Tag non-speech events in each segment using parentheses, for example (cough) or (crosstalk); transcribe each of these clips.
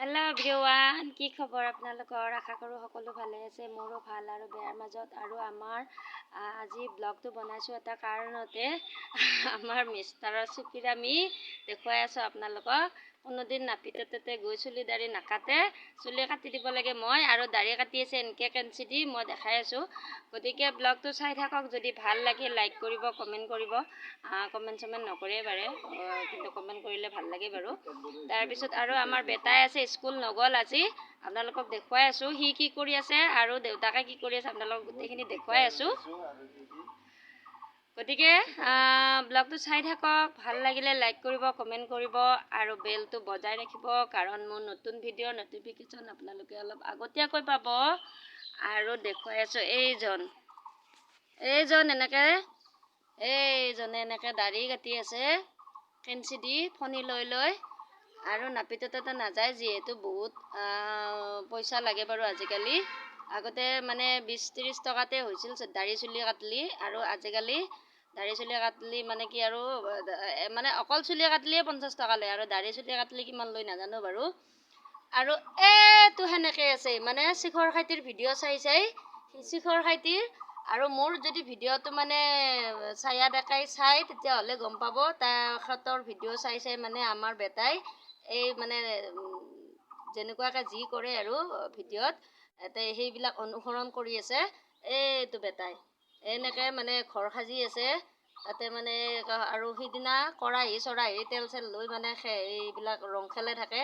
Hello everyone কি খবৰ আপোনালোকৰ? আশা কৰোঁ সকলো ভালে আছে। মোৰো ভাল আৰু বেয়াৰ মাজত। আৰু আমাৰ আজি ব্লগটো বনাইছোঁ এটা কাৰণতে। আমাৰ মিষ্টাৰৰ চুপিৰ আমি দেখুৱাই আছোঁ আপোনালোকক। কোনোদিন নাপিতে তাতে গৈ চুলি দাড়ি নাকাটে চুলি কাটি দিব লাগে মই আৰু দাড়ি কাটি আছে এনেকৈ কেঞ্চি দি মই দেখাই আছোঁ। গতিকে ব্লগটো চাই থাকক যদি ভাল লাগে লাইক কৰিব কমেণ্ট কৰিব। কমেণ্ট চমেণ্ট নকৰে আহ, কিন্তু কমেণ্ট কৰিলে ভাল লাগে বাৰু। তাৰপিছত আৰু আমাৰ বেটাই আছে স্কুল নগ'ল আজি আপোনালোকক দেখুৱাই আছোঁ সি কি কৰি আছে আৰু দেউতাকে কি কৰি আছে আপোনালোকক গোটেইখিনি দেখুৱাই আছোঁ। গতিকে ব্লগটো চাই থাকক ভাল লাগিলে লাইক কৰিব কমেণ্ট কৰিব আৰু বেলটো বজাই ৰাখিব কাৰণ মোৰ নতুন ভিডিঅ'ৰ ন'টিফিকেশ্যন আপোনালোকে অলপ আগতীয়াকৈ পাব আৰু দেখুৱাই আছোঁ। এইজন এইজন এনেকৈ এইজনে এনেকৈ দাড়ি কাটি আছে কেঞ্চি দি ফণি লৈ লৈ আৰু নাপিত তাতে নাযায় যিহেতু বহুত পইচা লাগে বাৰু আজিকালি। আগতে মানে বিছ ত্ৰিছ টকাতে হৈছিল দাড়ি চুলি কাটলি আৰু আজিকালি দাড়ি চুলি কাটলি মানে কি আৰু মানে অকল চুলি কাটলিয়ে পঞ্চাছ টকা লয় আৰু দাড়ি চুলি কাটলি কিমান লয় নাজানো বাৰু। আৰু এইটো সেনেকৈ আছে মানে শিখৰ খাইটিৰ ভিডিঅ' চাই চাই শিখৰ খাইটিৰ আৰু মোৰ যদি ভিডিঅ'টো মানে চায়া ডেকাই চাই তেতিয়াহ'লে গম পাব তেখেতৰ ভিডিঅ' চাই চাই মানে আমাৰ বেটাই এই মানে যেনেকুৱাকৈ যি কৰে আৰু ভিডিঅ'ত সেইবিলাক অনুসৰণ কৰি আছে এইটো বেটাই। এনেকৈ মানে ঘৰ সাজি আছে। তাতে মানে আৰু সিদিনা কৰাহি চৰাহি তেল চেল লৈ মানে এইবিলাক ৰং খেলাই থাকে।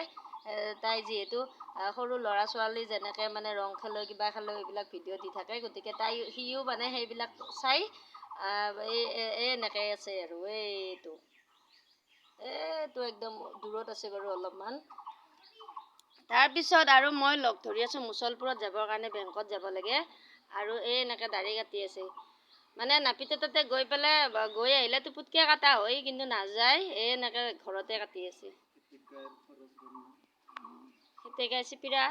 তাই যিহেতু সৰু ল'ৰা ছোৱালী যেনেকৈ মানে ৰং খেলৈ কিবা খেলৈ এইবিলাক ভিডিঅ' দি থাকে। গতিকে তাই সিও মানে সেইবিলাক চাই এই এনেকৈ আছে আৰু। এইটো এইটো একদম দূৰত আছে বাৰু অলপমান। তাৰপিছত আৰু মই লগ ধৰি আছোঁ মুছলপুৰত যাবৰ কাৰণে বেংকত যাব লাগে। আৰু এই এনেকৈ দাড়ি কাটি আছে। মানে নাপিতে তাতে গৈ পেলাই গৈ আহিলে টুপুতকৈ কটা হয় কিন্তু নাযায়। এই এনেকৈ ঘৰতে কাটি আছে। সিতেকাই চিপিৰা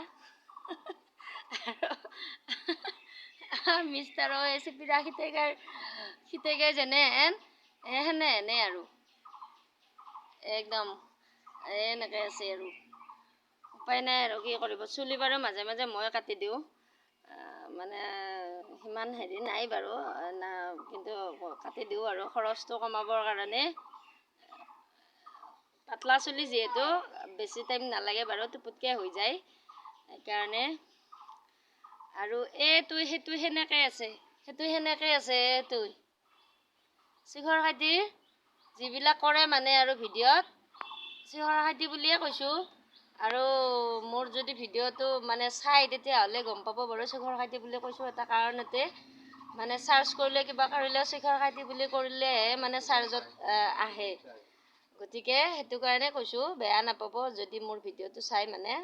মিষ্টাৰো এই চিপিৰা সিতেকাই সিতেকাই যেনে হেন এ সেনে হেনে আৰু। একদম এনেকৈ আছে আৰু। উপায় নাই আৰু কি কৰিব? চুলি বাৰু মাজে মাজে মই কাটি দিওঁ। মানে সিমান হেৰি নাই বাৰু না কিন্তু কাটি দিওঁ আৰু খৰচটো কমাবৰ কাৰণে। পাতলা চুলি যিহেতু বেছি টাইম নালাগে বাৰু টুপুতকৈ হৈ যায় সেইকাৰণে। আৰু এইটো সেইটো সেনেকৈ আছে সেইটো সেনেকৈ আছে এইটো শিখৰ খাতিৰ যিবিলাক কৰে মানে আৰু ভিডিঅ'ত শিখৰ খাতি বুলিয়ে কৈছোঁ। আৰু মোৰ যদি ভিডিঅ'টো মানে চাই তেতিয়াহ'লে গম পাব বাৰু শিখৰ খাতি বুলি কৈছোঁ এটা কাৰণতে। মানে চাৰ্চ কৰিলে কিবা কৰিলে শিখৰ খাতি বুলি কৰিলেহে মানে চাৰ্জত আহে। গতিকে সেইটো কাৰণে কৈছোঁ বেয়া নাপাব যদি মোৰ ভিডিঅ'টো চাই মানে।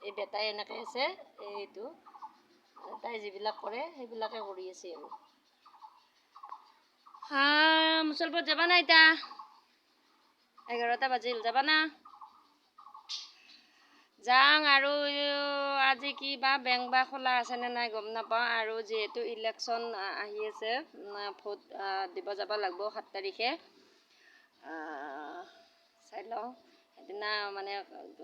এই বেটাই এনেকৈ আছে এইটো। তাই যিবিলাক কৰে সেইবিলাকে কৰি আছে আৰু। হা মুছলপুৰত যাবা না এতিয়া এঘাৰটা বাজিল যাবা না যাওঁ আৰু আজি কি বা বেংক বা খোলা আছেনে নাই গম নাপাওঁ। আৰু যিহেতু ইলেকশ্যন আহি আছে ভোট দিব যাব লাগিব সাত তাৰিখে। চাই লওঁ। সেইদিনা মানে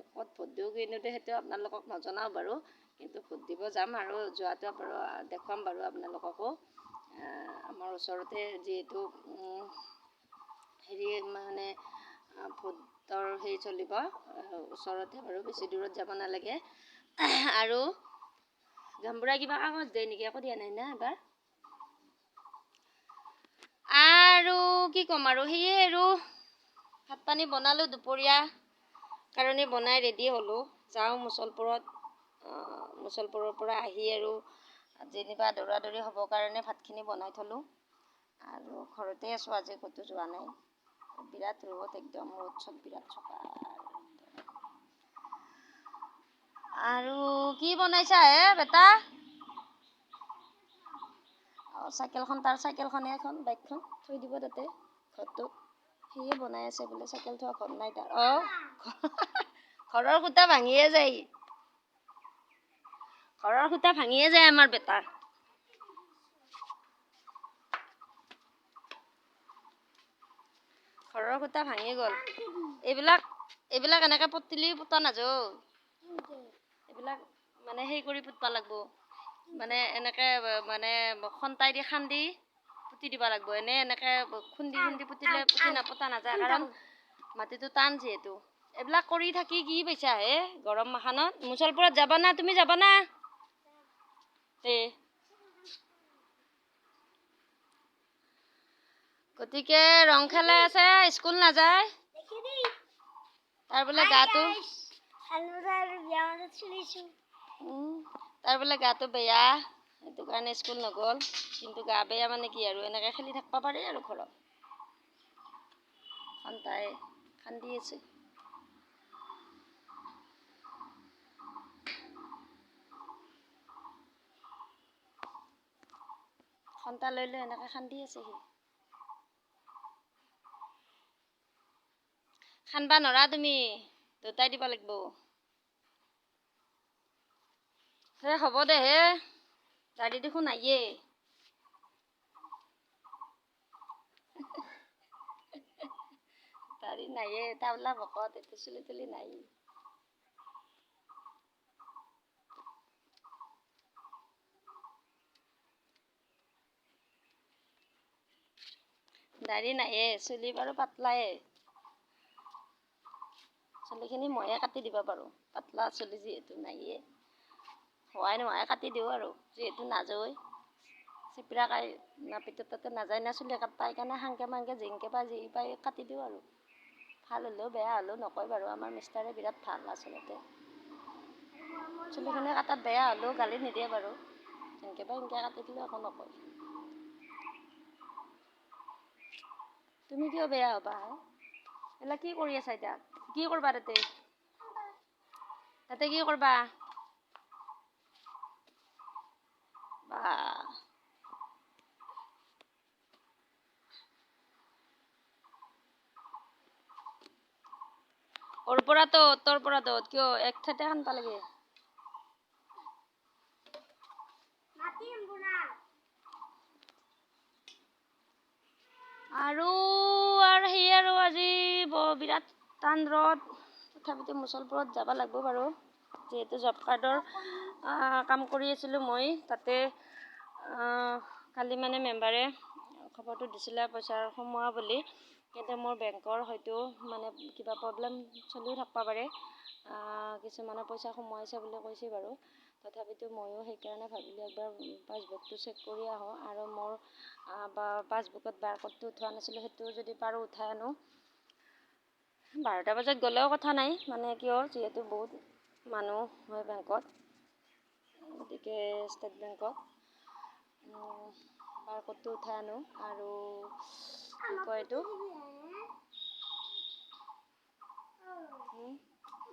ক'ত ভোট দিওঁ কিন্তু সেইটো আপোনালোকক নজনাওঁ বাৰু। কিন্তু ভোট দিব যাম আৰু যোৱাটো বাৰু দেখুৱাম বাৰু আপোনালোককো। আমাৰ ওচৰতে যিহেতু হেৰি মানে আহ, ভোটৰ হেৰি চলিব ওচৰতে বাৰু বেছি দূৰত যাব নালাগে। (clears throat) আৰু গামবুঢ়াই কিবা কাগজ দিয়ে নেকি একো দিয়া নাই না এবাৰ আৰু কি ক'ম আৰু সেয়ে আৰু ভাত পানী বনালোঁ দুপৰীয়া কাৰণে বনাই ৰেডি হ'লোঁ। যাওঁ মুছলপুৰত মুছলপুৰৰ পৰা আহি আৰু যেনিবা দৌৰা দৌৰি হ'বৰ কাৰণে ভাতখিনি বনাই থ'লোঁ। আৰু ঘৰতে আছোঁ আজি ক'তো যোৱা নাই। বিৰাট ৰ'দ একদম ৰ'দ চ'দ বিৰাট চোকা আৰু কি বনাইছা হে বেটা? চাইকেলখন তাৰ চাইকেলখনে এখন বাইকখন থৈ দিব তাতে ঘৰটোত সিয়ে বনাই আছে বোলে চাইকেল থোৱা ঘৰ নাই তাৰ। অঁ ঘৰৰ খুটা ভাঙিয়ে যায়। ঘৰৰ খুটা ভাঙিয়ে যায় আমাৰ বেটাৰ ঘৰৰ খুটা ভাঙি গ'ল। এইবিলাক এইবিলাক এনেকে পুতিলি পুতা নাযো এইবিলাক মানে হেৰি কৰি পুতবা লাগব। মানে এনেকে মানে খন্তাই দি খান্দি পুতি দিবা লাগব। এনে এনেকে খুন্দি খুন্দি পুতিলে পুতি নাপতা নাযায়। কাৰণ মাটিটো টান যিহেতু। এইবিলাক কৰি থাকি কি পাইছা হে গৰম মাখানত? মুছলপুৰত যাবা না তুমি যাবা না এ গতিকে ৰং খেলাই আছে স্কুল নাযায়। তাৰ বোলে গাটো তাৰ বোলে গাটো বেয়া সেইটো কাৰণে স্কুল নগ'ল। কিন্তু গা বেয়া মানে কি আৰু এনেকে খেলি থাকিব পাৰি আৰু ঘৰত। খন্তাই খান্দি আছে। খন্তা লৈ লৈ এনেকে খান্দি আছে সি। খানবা নৰা তুমি দুটাই দিব লাগিব। হে, হ'ব দে হে গাড়ী দেখোন নাইয়ে গাড়ী নাইয়ে টাউলা ভকত এইটো চুলি তুলি নাই। দাড়ি নাইয়ে, চুলি বাৰু পাতলায়ে। চুলিখিনি ময়ে কাটি দিব পাৰোঁ। পাতলা চুলি যিহেতু নাইয়ে। হোৱাই নোহোৱাই কাটি দিওঁ আৰু যিহেতু নাযায় চিপৰা কাই নাপিতৰ তাতে নাযায় না চুলি কাটবা সেইকাৰণে সাংকে মাংকে জিংকে পাই যি পাই কাটি দিওঁ আৰু। ভাল হ'লেও বেয়া হ'লেও নকয় বাৰু আমাৰ মিষ্টাৰে বিৰাট ভাল আচলতে। চুলিখিনি কাটাত বেয়া হ'লেও গালি নিদিয়ে বাৰু যেনেকৈ পাই সেনেকৈ কাটি দিলেও একো নকয়। তুমি কিয় বেয়া হ'বা? হে এইবিলাক কি কৰি আছা এতিয়া? কি কৰবা তাতে? তাতে কি কৰবা? বা। ওর পৰা তো তোর পৰা তো কিয় এক ঠাইতে খানবা লাগে? আৰু আৰু সেই আৰু আজি ব- বিৰাট টান ৰ'দ তথাপিতো মুছলপুৰত যাব লাগিব বাৰু। যিহেতু জব কাৰ্ডৰ কাম কৰি আছিলোঁ মই তাতে কালি মানে মেম্বাৰে খবৰটো দিছিলে পইচাৰ সোমোৱা বুলি। কিন্তু মোৰ বেংকৰ হয়তো মানে কিবা প্ৰব্লেম চলিও থাকিব পাৰে। কিছুমানে পইচা সোমোৱাইছে বুলি কৈছে বাৰু। তথাপিতো ময়ো সেইকাৰণে ভাবিলোঁ একবাৰ পাছবুকটো চেক কৰি আহোঁ। আৰু মোৰ পাছবুকত বাৰক'ডটো উঠোৱা নাছিলোঁ সেইটো যদি পাৰোঁ উঠাই আনো। বাৰটা বজাত গ'লেও কথা নাই মানে কিয় যিহেতু বহুত মানুহ হয় বেংকত গতিকে ষ্টেট বেংকত। বাৰকোডটো উঠাই আনো আৰু কি কয় এইটো?